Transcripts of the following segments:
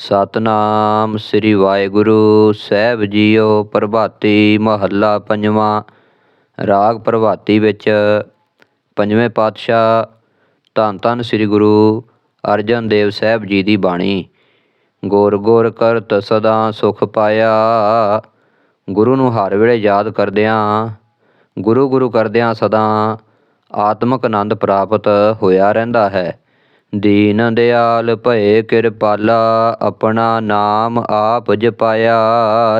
ਸਤਨਾਮ ਸ੍ਰੀ ਵਾਹਿਗੁਰੂ। ਸਾਹਿਬ ਜੀਓ ਪ੍ਰਭਾਤੀ ਮਹੱਲਾ ਪੰਜਵਾਂ। ਰਾਗ ਪ੍ਰਭਾਤੀ ਵਿੱਚ ਪੰਜਵੇਂ ਪਾਤਸ਼ਾਹ ਧੰਨ ਧੰਨ ਸ੍ਰੀ ਗੁਰੂ ਅਰਜਨ ਦੇਵ ਸਾਹਿਬ ਜੀ ਦੀ ਬਾਣੀ। ਗੁਰ ਗੋਰ ਕਰਤ ਸਦਾ ਸੁਖ ਪਾਇਆ। ਗੁਰੂ ਨੂੰ ਹਰ ਵੇਲੇ ਯਾਦ ਕਰਦਿਆਂ, ਗੁਰੂ ਗੁਰੂ ਕਰਦਿਆਂ ਸਦਾ ਆਤਮਿਕ ਆਨੰਦ ਪ੍ਰਾਪਤ ਹੋਇਆ ਰਹਿੰਦਾ ਹੈ। ਦੀਨ ਦਿਆਲ ਭਏ ਕਿਰਪਾਲਾ, ਆਪਣਾ ਨਾਮ ਆਪ ਜਪਾਇਆ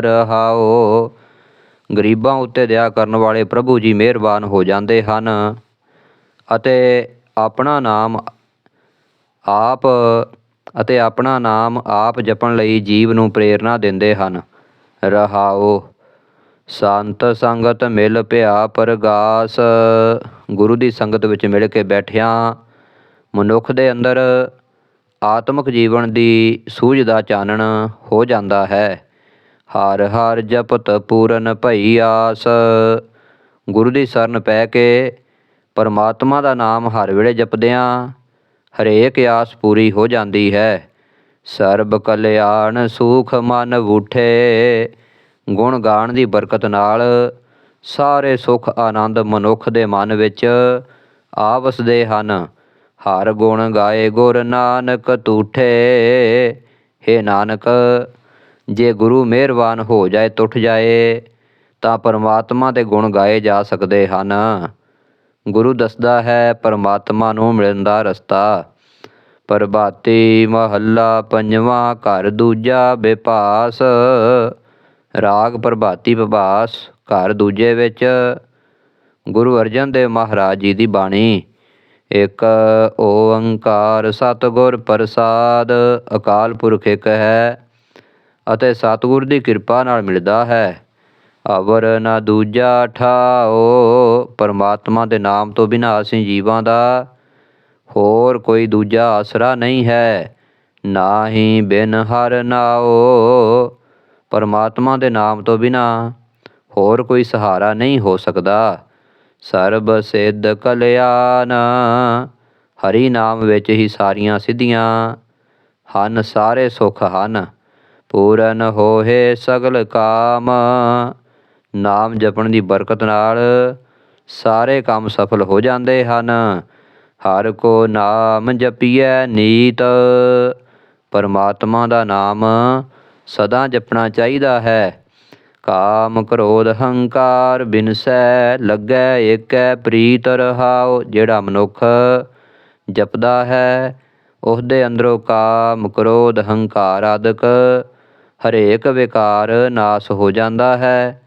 ਰਹਾਓ। ਗਰੀਬਾਂ ਉੱਤੇ ਦਇਆ ਕਰਨ ਵਾਲੇ ਪ੍ਰਭੂ ਜੀ ਮਿਹਰਬਾਨ ਹੋ ਜਾਂਦੇ ਹਨ ਅਤੇ ਆਪਣਾ ਨਾਮ ਆਪ ਅਤੇ ਆਪਣਾ ਨਾਮ ਆਪ ਜਪਣ ਲਈ ਜੀਵ ਨੂੰ ਪ੍ਰੇਰਣਾ ਦਿੰਦੇ ਹਨ। ਰਹਾਓ, ਸੰਤ ਸੰਗਤ ਮਿਲ ਪਿਆ ਪਰਗਾਸ। ਗੁਰੂ ਦੀ ਸੰਗਤ ਵਿੱਚ ਮਿਲ ਕੇ ਬੈਠਿਆਂ ਮਨੁੱਖ ਦੇ ਅੰਦਰ ਆਤਮਿਕ ਜੀਵਨ ਦੀ ਸੂਝ ਦਾ ਚਾਨਣ ਹੋ ਜਾਂਦਾ ਹੈ। ਹਰ ਹਰ ਜਪਤ ਪੂਰਨ ਭਈ ਆਸ। ਗੁਰੂ ਦੀ ਸ਼ਰਨ ਪੈ ਕੇ ਪਰਮਾਤਮਾ ਦਾ ਨਾਮ ਹਰ ਵੇਲੇ ਜਪਦਿਆਂ ਹਰੇਕ ਆਸ ਪੂਰੀ ਹੋ ਜਾਂਦੀ ਹੈ। ਸਰਬ ਕਲਿਆਣ ਸੁਖ ਮਨ ਉਠੇ ਗੁਣ ਗਾਣ ਦੀ ਬਰਕਤ ਨਾਲ ਸਾਰੇ ਸੁਖ ਆਨੰਦ ਮਨੁੱਖ ਦੇ ਮਨ ਵਿੱਚ ਆ ਵਸਦੇ ਹਨ। ਹਰ ਗੁਣ ਗਾਏ ਗੁਰ ਨਾਨਕ ਤੂਠੇ। हे ਨਾਨਕ, ਜੇ ਗੁਰੂ ਮਿਹਰਬਾਨ ਹੋ ਜਾਏ ਟੁੱਟ ਜਾਏ, ਤਾਂ ਪਰਮਾਤਮਾ ਦੇ ਗੁਣ ਗਾਏ ਜਾ ਸਕਦੇ ਹਨ। ਗੁਰੂ ਦੱਸਦਾ ਹੈ, ਪਰਮਾਤਮਾ ਨੂੰ ਮਿਲਣ ਦਾ ਰਸਤਾ। ਪ੍ਰਭਾਤੀ ਮਹੱਲਾ ਪੰਜਵਾਂ, ਘਰ ਦੂਜਾ ਵਿਪਾਸ ਰਾਗ ਪ੍ਰਭਾਤੀ ਵਿਭਾਸ, ਘਰ ਦੂਜੇ ਵਿੱਚ। ਗੁਰੂ ਅਰਜਨ ਦੇਵ ਮਹਾਰਾਜ ਜੀ ਦੀ ਬਾਣੀ। ਇੱਕ ਓੰਕਾਰ ਸਤਿਗੁਰ ਪ੍ਰਸਾਦ, ਅਕਾਲ ਪੁਰਖ ਇੱਕ ਹੈ ਅਤੇ ਸਤਿਗੁਰ ਦੀ ਕਿਰਪਾ ਨਾਲ ਮਿਲਦਾ ਹੈ। ਅਵਰ ਨਾ ਦੂਜਾ ਠਾਓ ਪਰਮਾਤਮਾ ਦੇ ਨਾਮ ਤੋਂ ਬਿਨਾਂ ਅਸੀਂ ਜੀਵਾਂ ਦਾ, ਹੋਰ ਕੋਈ ਦੂਜਾ ਆਸਰਾ ਨਹੀਂ ਹੈ। ਨਾ ਹੀ ਬਿਨ ਹਰ ਨਾਓ ਪਰਮਾਤਮਾ ਦੇ ਨਾਮ ਤੋਂ ਬਿਨਾਂ ਹੋਰ ਕੋਈ ਸਹਾਰਾ ਨਹੀਂ ਹੋ ਸਕਦਾ। ਸਰਬ ਸਿੱਧ ਕਲਿਆਣ, ਹਰੀ ਨਾਮ ਵਿੱਚ ਹੀ ਸਾਰੀਆਂ ਸਿੱਧੀਆਂ, ਹਨ ਸਾਰੇ ਸੁਖ ਹਨ, ਪੂਰਨ ਹੋਏ ਸਗਲ ਕਾਮ। ਨਾਮ ਜਪਣ ਦੀ ਬਰਕਤ ਨਾਲ ਸਾਰੇ ਕੰਮ ਸਫਲ ਹੋ ਜਾਂਦੇ ਹਨ। ਹਰ ਕੋ ਨਾਮ ਜਪੀਐ ਨੀਤ, ਪਰਮਾਤਮਾ ਦਾ ਨਾਮ ਸਦਾ ਜਪਣਾ ਚਾਹੀਦਾ ਹੈ। ਕਾਮ ਕ੍ਰੋਧ ਹੰਕਾਰ ਬਿਨਸੈ ਲੱਗੈ ਏਕੈ ਪ੍ਰੀਤ ਰਹਾਉ, ਜਿਹੜਾ ਮਨੁੱਖ ਜਪਦਾ ਹੈ ਉਸ ਅੰਦਰੋਂ ਕਾਮ ਕ੍ਰੋਧ ਹੰਕਾਰ ਆਦਿਕ ਹਰੇਕ ਵਿਕਾਰ ਨਾਸ ਹੋ ਜਾਂਦਾ ਹੈ।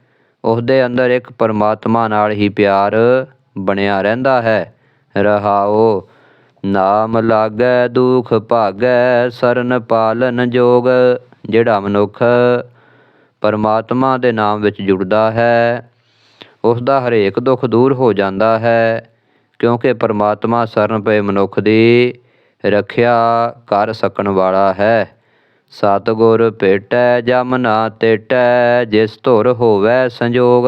ਉਸ ਅੰਦਰ ਇੱਕ ਪਰਮਾਤਮਾ ਨਾਲ ਹੀ ਪਿਆਰ ਬਣਿਆ ਰਹਿੰਦਾ ਹੈ। ਰਹਾਓ ਨਾਮ ਲਾਗੈ, ਦੁਖ ਭਾਗੈ, ਸਰਨ ਪਾਲਨ ਜੋਗ, ਜਿਹੜਾ ਮਨੁੱਖ ਪਰਮਾਤਮਾ ਦੇ ਨਾਮ ਵਿੱਚ ਜੁੜਦਾ ਹੈ। ਉਸ ਦਾ ਹਰੇਕ ਦੁੱਖ ਦੂਰ ਹੋ ਜਾਂਦਾ ਹੈ, ਕਿਉਂਕਿ ਪਰਮਾਤਮਾ ਸਰਨ ਪਏ ਮਨੁੱਖ ਦੀ ਰੱਖਿਆ ਕਰ ਸਕਣ ਵਾਲਾ ਹੈ। ਸਤਗੁਰ ਭੇਟੈ, ਜਮ ਨਾ ਤੇਟੈ, ਜਿਸ ਧੁਰ ਹੋਵੇ ਸੰਜੋਗ,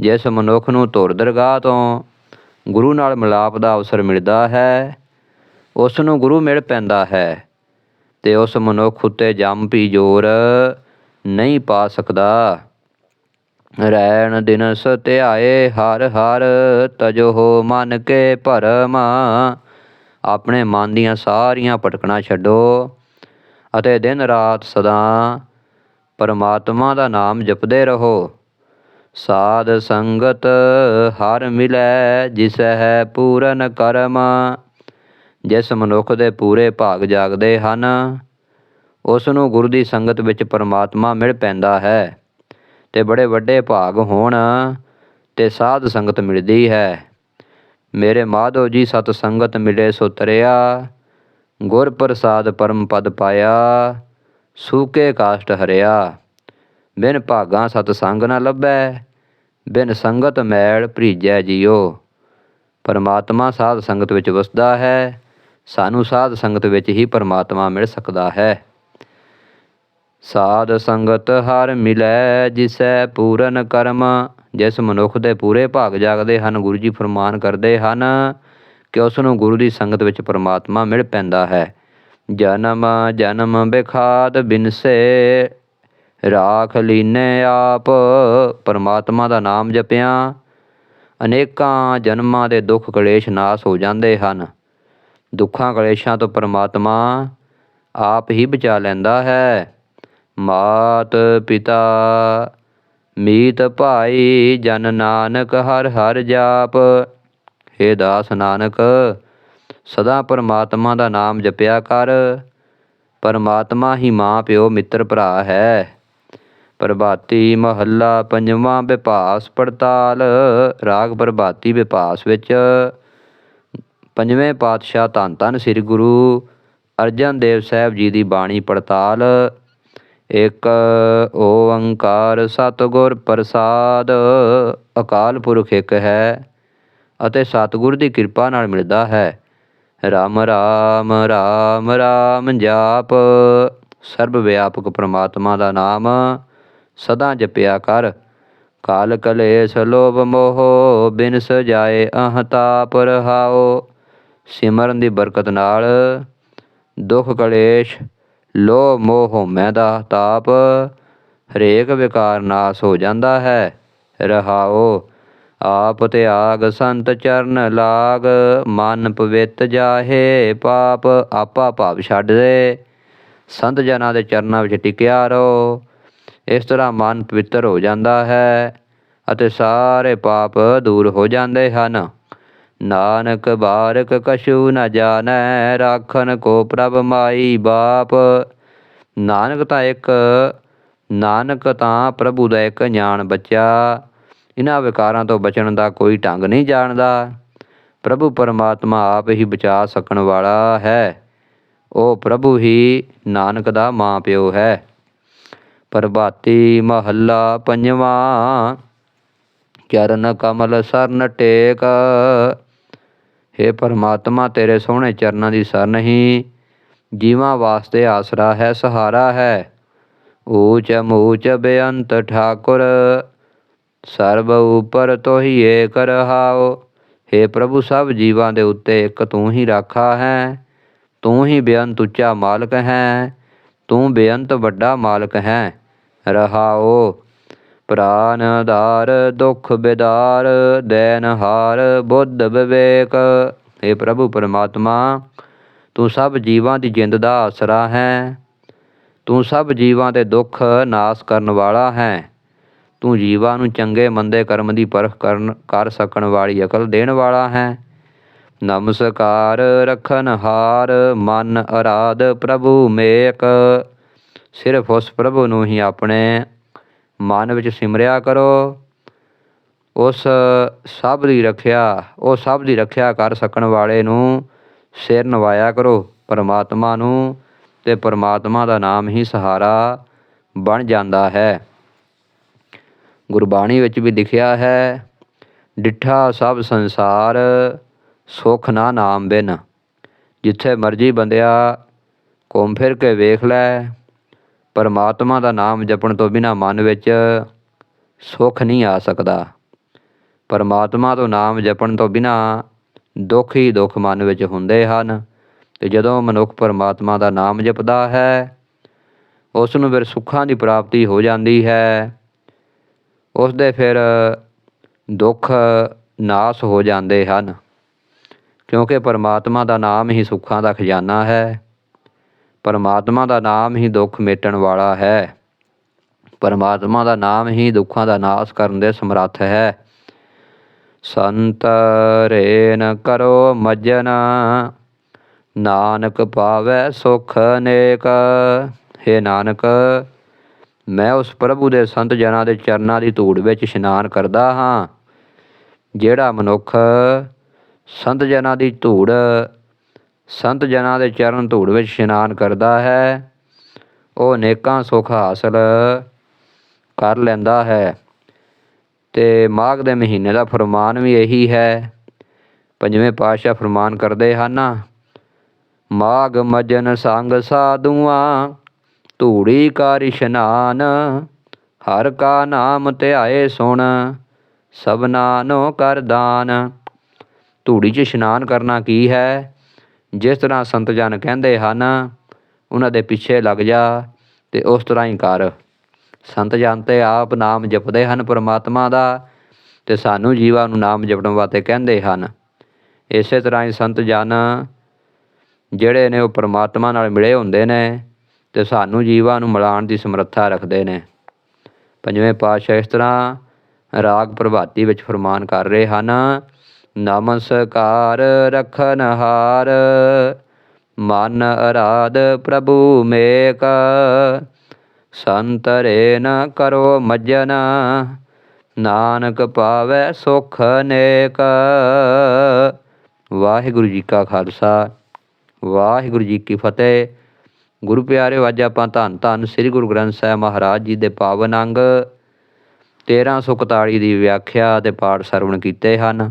ਜਿਸ ਮਨੁੱਖ ਨੂੰ ਧੁਰ ਦਰਗਾਹ ਤੋਂ ਗੁਰੂ ਨਾਲ ਮਿਲਾਪ ਦਾ ਅਵਸਰ ਮਿਲਦਾ ਹੈ ਉਸ ਨੂੰ ਗੁਰੂ ਮਿਲ ਪੈਂਦਾ ਹੈ ਤੇ ਉਸ ਮਨੁੱਖ ਉੱਤੇ ਜੰਮ ਪੀ ਜੋਰ ਨਹੀਂ ਪਾ ਸਕਦਾ। ਰਹਿਣ ਦਿਨ ਸਤਿਆਏ, ਹਰ ਹਰ ਤਜੋ ਮਨ ਕੇ ਭਰਮ। ਆਪਣੇ ਮਨ ਦੀਆਂ ਸਾਰੀਆਂ ਭਟਕਣਾ ਛੱਡੋ ਅਤੇ ਦਿਨ ਰਾਤ ਸਦਾ ਪਰਮਾਤਮਾ ਦਾ ਨਾਮ ਜਪਦੇ ਰਹੋ। ਸਾਧ ਸੰਗਤ ਹਰ ਮਿਲੈ ਜਿਸ ਹੈ ਪੂਰਨ ਕਰਮ। ਜਿਸ ਮਨੁੱਖ ਦੇ ਪੂਰੇ ਭਾਗ ਜਾਗਦੇ ਹਨ ਉਸ ਨੂੰ ਗੁਰੂ ਦੀ ਸੰਗਤ ਵਿੱਚ ਪਰਮਾਤਮਾ ਮਿਲ ਪੈਂਦਾ ਹੈ ਤੇ ਬੜੇ ਵੱਡੇ ਭਾਗ ਹੋਣ ਤੇ ਸਾਧ ਸੰਗਤ ਮਿਲਦੀ ਹੈ। ਮੇਰੇ ਮਾਧੋ ਜੀ ਸਤ ਸੰਗਤ ਮਿਲੇ ਸੋ ਤਰਿਆ, ਗੁਰ ਪ੍ਰਸਾਦ ਪਰਮ ਪਦ ਪਾਇਆ, ਸੂਕੇ ਕਾਸ਼ਟ ਹਰਿਆ। ਬਿਨ ਭਾਗਾਂ ਸਤ ਸੰਗ ਨ ਲੱਭੈ, ਬਿਨ ਸੰਗਤ ਮੈਲ ਭਰੀਜੈ ਜਿਉ ਪਰਮਾਤਮਾ ਸਾਧ ਸੰਗਤ ਵਿੱਚ ਵਸਦਾ ਹੈ, ਸਾਨੂੰ ਸਾਧ ਸੰਗਤ ਵਿੱਚ ਹੀ ਪਰਮਾਤਮਾ ਮਿਲ ਸਕਦਾ ਹੈ। ਸਾਧ ਸੰਗਤ ਹਰ ਮਿਲੈ, ਜਿਸੈ ਪੂਰਨ ਕਰਮ, ਜਿਸ ਮਨੁੱਖ ਦੇ ਪੂਰੇ ਭਾਗ ਜਾਗਦੇ ਹਨ, ਗੁਰੂ ਜੀ ਫਰਮਾਨ ਕਰਦੇ ਹਨ ਕਿ ਉਸ ਨੂੰ ਗੁਰੂ ਦੀ ਸੰਗਤ ਵਿੱਚ ਪਰਮਾਤਮਾ ਮਿਲ ਪੈਂਦਾ ਹੈ। ਜਨਮ ਜਨਮ ਬਿਖਾਦ ਬਿਨਸੇ, ਰਾਖ ਲੀਨੇ ਆਪ, ਪਰਮਾਤਮਾ ਦਾ ਨਾਮ ਜਪਿਆ। ਅਨੇਕਾਂ ਜਨਮਾਂ ਦੇ ਦੁੱਖ ਕਲੇਸ਼ ਨਾਸ ਹੋ ਜਾਂਦੇ ਹਨ। ਦੁੱਖਾਂ ਕਲੇਸ਼ਾਂ ਤੋਂ ਪਰਮਾਤਮਾ ਆਪ ਹੀ ਬਚਾ ਲੈਂਦਾ ਹੈ। ਮਾਤ ਪਿਤਾ, ਮੀਤ ਭਾਈ ਜਨ ਨਾਨਕ ਹਰ ਹਰ ਜਾਪ। ਹੇ ਦਾਸ ਨਾਨਕ, ਸਦਾ ਪਰਮਾਤਮਾ ਦਾ ਨਾਮ ਜਪਿਆ ਕਰ। ਪਰਮਾਤਮਾ ਹੀ ਮਾਂ ਪਿਓ ਮਿੱਤਰ ਭਰਾ ਹੈ। ਪ੍ਰਭਾਤੀ ਮਹੱਲਾ ਪੰਜਵਾਂ ਵਿਪਾਸ ਪੜਤਾਲ, ਰਾਗ ਪ੍ਰਭਾਤੀ ਵਿਪਾਸ ਵਿੱਚ। ਪੰਜਵੇਂ ਪਾਤਸ਼ਾਹ ਧੰਨ ਧੰਨ ਸ੍ਰੀ ਗੁਰੂ ਅਰਜਨ ਦੇਵ ਸਾਹਿਬ ਜੀ ਦੀ ਬਾਣੀ ਪੜਤਾਲ। ਇੱਕ ਓੰਕਾਰ ਸਤਿਗੁਰ ਪ੍ਰਸਾਦ, ਅਕਾਲ ਪੁਰਖ ਇੱਕ ਹੈ ਅਤੇ ਸਤਿਗੁਰ ਦੀ ਕਿਰਪਾ ਨਾਲ ਮਿਲਦਾ ਹੈ। ਰਾਮ ਰਾਮ ਰਾਮ ਰਾਮ ਜਾਪ, ਸਰਬ ਵਿਆਪਕ ਪ੍ਰਮਾਤਮਾ ਦਾ ਨਾਮ ਸਦਾ ਜਪਿਆ ਕਰ। ਕਾਲ ਕਲੇਸ਼, ਲੋਭ, ਮੋਹ ਬਿਨ ਸਜਾਏ ਅਹਤਾਪ ਰਹਾਓ। ਸਿਮਰਨ ਦੀ ਬਰਕਤ ਨਾਲ ਦੁੱਖ ਕਲੇਸ਼ ਲੋਭ, ਮੋਹ ਹਉਮੈ ਦਾ ਤਾਪ ਹਰੇਕ ਵਿਕਾਰ ਨਾਸ ਹੋ ਜਾਂਦਾ ਹੈ। ਰਹਾਓ, ਆਪ ਤਿਆਗ ਸੰਤ ਚਰਨ ਲਾਗ, ਮਨ ਪਵਿੱਤ ਜਾਹੇ ਪਾਪ, ਆਪਾ ਭਾਵ ਛੱਡ ਦੇ। ਸੰਤ ਜਨਾਂ ਦੇ ਚਰਨਾਂ ਵਿੱਚ ਟਿਕਿਆ ਰਹੋ, ਇਸ ਤਰ੍ਹਾਂ ਮਨ ਪਵਿੱਤਰ ਹੋ ਜਾਂਦਾ ਹੈ ਅਤੇ ਸਾਰੇ ਪਾਪ ਦੂਰ ਹੋ ਜਾਂਦੇ ਹਨ। ਨਾਨਕ ਬਾਰਕ ਕਛੂ ਨ ਜਾਣੈ, ਰਾਖਨ ਕੋ ਪ੍ਰਭ ਮਾਈ ਬਾਪ। ਨਾਨਕ ਤਾਂ ਇੱਕ, ਨਾਨਕ ਤਾਂ ਪ੍ਰਭੂ ਦਾ ਇੱਕ ਜਾਣ ਬੱਚਾ। ਇਹਨਾਂ ਵਿਕਾਰਾਂ ਤੋਂ ਬਚਣ ਦਾ ਕੋਈ ਢੰਗ ਨਹੀਂ ਜਾਣਦਾ। ਪ੍ਰਭੂ ਪਰਮਾਤਮਾ ਆਪ ਹੀ ਬਚਾ ਸਕਣ ਵਾਲਾ ਹੈ। ਉਹ ਪ੍ਰਭੂ ਹੀ ਨਾਨਕ ਦਾ ਮਾਂ ਪਿਓ ਹੈ। ਪ੍ਰਭਾਤੀ ਮਹੱਲਾ ਪੰਜਵਾਂ, ਚਰਨ ਕਮਲ ਸਰਨ ਟੇਕ। हे ਪਰਮਾਤਮਾ, ਤੇਰੇ ਸੋਹਣੇ ਚਰਨਾਂ ਦੀ ਸਰਨ ਹੀ ਜੀਵਾਂ ਵਾਸਤੇ ਆਸਰਾ ਹੈ, ਸਹਾਰਾ ਹੈ। ਊਚ ਮੂਚ ਬੇਅੰਤ ਠਾਕੁਰ, ਸਰਬ ਉਪਰ ਤੋਹੀ ਏਕ ਰਹਾਓ हे ਪ੍ਰਭੂ, ਸਭ ਜੀਵਾਂ ਦੇ ਉੱਤੇ ਇੱਕ ਤੂੰ ਹੀ ਰਾਖਾ ਹੈ। ਤੂੰ ਹੀ ਬੇਅੰਤ ਉੱਚਾ ਮਾਲਕ ਹੈ। ਤੂੰ ਬੇਅੰਤ ਵੱਡਾ ਮਾਲਕ ਹੈ। ਰਹਾਓ ਪ੍ਰਾਨ ਆਧਾਰ ਦੁਖ ਬਿਦਾਰ, ਦੈਨ ਹਾਰ ਬੁੱਧ ਵਿਵੇਕ। हे ਪ੍ਰਭੂ ਪਰਮਾਤਮਾ, ਤੂੰ ਸਭ ਜੀਵਾਂ ਦੀ ਜਿੰਦ ਦਾ ਆਸਰਾ ਹੈ। ਤੂੰ ਸਭ ਜੀਵਾਂ ਦੇ ਦੁੱਖ ਨਾਸ ਕਰਨ ਵਾਲਾ ਹੈ। ਤੂੰ ਜੀਵਾਂ ਨੂੰ ਚੰਗੇ ਮੰਦੇ ਕਰਮ ਦੀ ਪਰਖ ਕਰਨ, ਕਰ ਸਕਣ ਵਾਲੀ ਅਕਲ ਦੇਣ ਵਾਲਾ ਹੈ। ਨਮਸਕਾਰ ਰਖਨ ਹਾਰ, ਮਨ ਅਰਾਧ ਪ੍ਰਭੂ ਮੇਕ। ਸਿਰਫ ਉਸ ਪ੍ਰਭੂ ਨੂੰ ਹੀ ਆਪਣੇ ਮਨ ਵਿੱਚ ਸਿਮਰਿਆ ਕਰੋ। ਉਸ ਸਭ ਦੀ ਰੱਖਿਆ, ਉਹ ਸਭ ਦੀ ਰੱਖਿਆ ਕਰ ਸਕਣ ਵਾਲੇ ਨੂੰ ਸਿਰ ਨਵਾਇਆ ਕਰੋ। ਪਰਮਾਤਮਾ ਨੂੰ ਤੇ ਪਰਮਾਤਮਾ ਦਾ ਨਾਮ ਹੀ ਸਹਾਰਾ ਬਣ ਜਾਂਦਾ ਹੈ। ਗੁਰਬਾਣੀ ਵਿੱਚ ਵੀ ਲਿਖਿਆ ਹੈ, ਡਿਠਾ ਸਭ ਸੰਸਾਰ, ਸੁਖ ਨਾ ਨਾਮ ਬਿਨ। ਜਿੱਥੇ ਮਰਜ਼ੀ ਬੰਦਿਆ, ਘੁੰਮ ਫਿਰ ਕੇ ਵੇਖ ਲੈ। ਪਰਮਾਤਮਾ ਦਾ ਨਾਮ ਜਪਣ ਤੋਂ ਬਿਨਾ ਮਨ ਵਿੱਚ ਸੁੱਖ ਨਹੀਂ ਆ ਸਕਦਾ। ਪਰਮਾਤਮਾ ਤੋਂ ਨਾਮ ਜਪਣ ਤੋਂ ਬਿਨਾ ਦੁੱਖ ਹੀ ਦੁੱਖ ਮਨ ਵਿੱਚ ਹੁੰਦੇ ਹਨ। ਤੇ ਜਦੋਂ ਮਨੁੱਖ ਪਰਮਾਤਮਾ ਦਾ ਨਾਮ ਜਪਦਾ ਹੈ ਉਸ ਨੂੰ ਫਿਰ ਸੁੱਖਾਂ ਦੀ ਪ੍ਰਾਪਤੀ ਹੋ ਜਾਂਦੀ ਹੈ। ਉਸ ਦੇ ਫਿਰ ਦੁੱਖ ਨਾਸ ਹੋ ਜਾਂਦੇ ਹਨ, ਕਿਉਂਕਿ ਪਰਮਾਤਮਾ ਦਾ ਨਾਮ ਹੀ ਸੁੱਖਾਂ ਦਾ ਖਜ਼ਾਨਾ ਹੈ। ਪਰਮਾਤਮਾ ਦਾ ਨਾਮ ਹੀ ਦੁੱਖ ਮੇਟਣ ਵਾਲਾ ਹੈ। ਪਰਮਾਤਮਾ ਦਾ ਨਾਮ ਹੀ ਦੁੱਖਾਂ ਦਾ ਨਾਸ ਕਰਨ ਦੇ ਸਮਰੱਥ ਹੈ। ਸੰਤ ਰੇਨ ਕਰੋ ਮਜਨ, ਨਾਨਕ ਪਾਵੈ ਸੁਖ ਨੇਕ। ਹੈ ਨਾਨਕ, ਮੈਂ ਉਸ ਪ੍ਰਭੂ ਦੇ ਸੰਤ ਜਨਾਂ ਦੇ ਚਰਨਾਂ ਦੀ ਧੂੜ ਵਿੱਚ ਇਸ਼ਨਾਨ ਕਰਦਾ ਹਾਂ। ਜਿਹੜਾ ਮਨੁੱਖ ਸੰਤ ਜਨਾਂ ਦੀ ਧੂੜ ਸੰਤ ਜਨਾਂ ਦੇ ਚਰਨ ਧੂੜ ਵਿੱਚ ਇਸ਼ਨਾਨ ਕਰਦਾ ਹੈ। ਉਹ ਅਨੇਕਾਂ ਸੁੱਖ ਹਾਸਲ ਕਰ ਲੈਂਦਾ ਹੈ। ਤੇ ਮਾਘ ਦੇ ਮਹੀਨੇ ਦਾ ਫਰਮਾਨ ਵੀ ਇਹੀ ਹੈ। ਪੰਜਵੇਂ ਪਾਤਸ਼ਾਹ ਫਰਮਾਨ ਕਰਦੇ ਹਨ, ਮਾਘ ਮਜਨ ਸੰਗ ਸਾਧੂਆਂ, ਧੂੜੀ ਕਰ ਇਸ਼ਨਾਨ, ਹਰ ਕਾ ਨਾਮ ਧਿਆਏ ਸੁਣ, ਸਭਨਾ ਨੋ ਕਰ ਦਾਨ। ਧੂੜੀ 'ਚ ਇਸ਼ਨਾਨ ਕਰਨਾ ਕੀ ਹੈ? ਜਿਸ ਤਰ੍ਹਾਂ ਸੰਤ ਜਨ ਕਹਿੰਦੇ ਹਨ, ਉਹਨਾਂ ਦੇ ਪਿੱਛੇ ਲੱਗ ਜਾ ਤੇ ਉਸ ਤਰ੍ਹਾਂ ਹੀ ਕਰ। ਸੰਤ ਜਨ ਤੇ ਆਪ ਨਾਮ ਜਪਦੇ ਹਨ ਪਰਮਾਤਮਾ ਦਾ ਤੇ ਸਾਨੂੰ ਜੀਵਾਂ ਨੂੰ ਨਾਮ ਜਪਣ ਵਾਸਤੇ ਕਹਿੰਦੇ ਹਨ। ਇਸੇ ਤਰ੍ਹਾਂ ਹੀ ਸੰਤ ਜਨ ਜਿਹੜੇ ਨੇ ਉਹ ਪਰਮਾਤਮਾ ਨਾਲ ਮਿਲੇ ਹੁੰਦੇ ਨੇ ਤੇ ਸਾਨੂੰ ਜੀਵਾਂ ਨੂੰ ਮਿਲਾਉਣ ਦੀ ਸਮਰੱਥਾ ਰੱਖਦੇ ਨੇ। ਪੰਜਵੇਂ ਪਾਤਸ਼ਾਹ ਇਸ ਤਰ੍ਹਾਂ ਰਾਗ ਪ੍ਰਭਾਤੀ ਵਿੱਚ ਫਰਮਾਨ ਕਰ ਰਹੇ ਹਨ ਨਮਸਕਾਰ ਰਖਨ ਹਾਰ। ਮਨ ਅਰਾਧ ਪ੍ਰਭੂ ਮੇਕ। ਸੰਤਰੇ ਨ ਕਰੋ ਮਜਨ। ਨਾਨਕ ਪਾਵੈ ਸੁਖ ਨੇਕ। ਵਾਹਿਗੁਰੂ ਜੀ ਕਾ ਖਾਲਸਾ, ਵਾਹਿਗੁਰੂ ਜੀ ਕੀ ਫਤਿਹ। ਗੁਰੂ ਪਿਆਰੇ ਅੱਜ ਆਪਾਂ ਧੰਨ ਧੰਨ ਸ੍ਰੀ ਗੁਰੂ ਗ੍ਰੰਥ ਸਾਹਿਬ ਮਹਾਰਾਜ ਜੀ ਦੇ ਪਾਵਨ ਅੰਗ 1341 ਦੀ ਵਿਆਖਿਆ ਤੇ ਪਾਠ ਸਰਵਣ ਕੀਤੇ ਹਨ।